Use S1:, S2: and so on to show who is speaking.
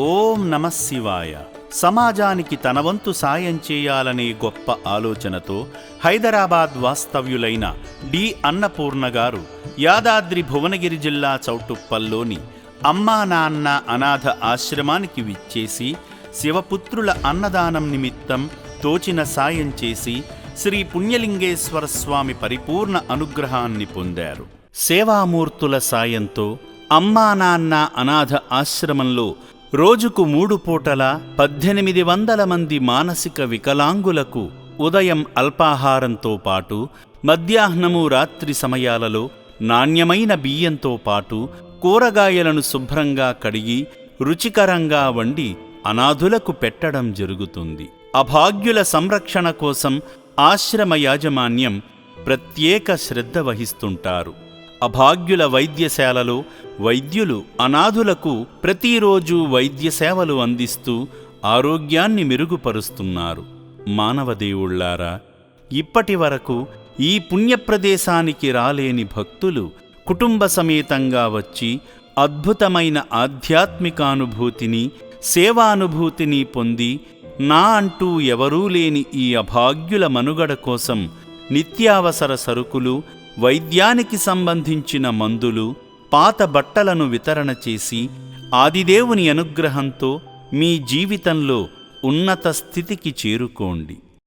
S1: ఓం నమ శివాయ. సమాజానికి తన వంతు సాయం చేయాలనే గొప్ప ఆలోచనతో హైదరాబాద్ వాస్తవ్యులైన డి. అన్నపూర్ణ గారు యాదాద్రి భువనగిరి జిల్లా చౌటుప్పల్లోని అమ్మా నాన్న అనాథ ఆశ్రమానికి విచ్చేసి శివపుత్రుల అన్నదానం నిమిత్తం తోచిన సాయం చేసి శ్రీ పుణ్యలింగేశ్వర స్వామి పరిపూర్ణ అనుగ్రహాన్ని పొందారు. సేవామూర్తుల సాయంతో అమ్మా నాన్న అనాథ ఆశ్రమంలో రోజుకు మూడు పూటల పద్దెనిమిది వందల మంది మానసిక వికలాంగులకు ఉదయం అల్పాహారంతో పాటు మధ్యాహ్నము రాత్రి సమయాలలో నాణ్యమైన బియ్యంతో పాటు కూరగాయలను శుభ్రంగా కడిగి రుచికరంగా వండి అనాథులకు పెట్టడం జరుగుతుంది. అభాగ్యుల సంరక్షణ కోసం ఆశ్రమ యాజమాన్యం ప్రత్యేక శ్రద్ధ వహిస్తుంటారు. అభాగ్యుల వైద్యశాలలో వైద్యులు అనాథులకు ప్రతిరోజు వైద్య సేవలు అందిస్తూ ఆరోగ్యాన్ని మెరుగుపరుస్తున్నారు. మానవదేవుళ్ళారా ఇప్పటి వరకు ఈ పుణ్యప్రదేశానికి రాలేని భక్తులు కుటుంబ సమేతంగా వచ్చి అద్భుతమైన ఆధ్యాత్మికానుభూతిని సేవానుభూతిని పొంది నా అంటూ ఎవరూ లేని ఈ అభాగ్యుల మనుగడ కోసం నిత్యావసర సరుకులు వైద్యానికి సంబంధించిన మందులు పాత బట్టలను వితరణ చేసి ఆదిదేవుని అనుగ్రహంతో మీ జీవితంలో ఉన్నత స్థితికి చేరుకోండి.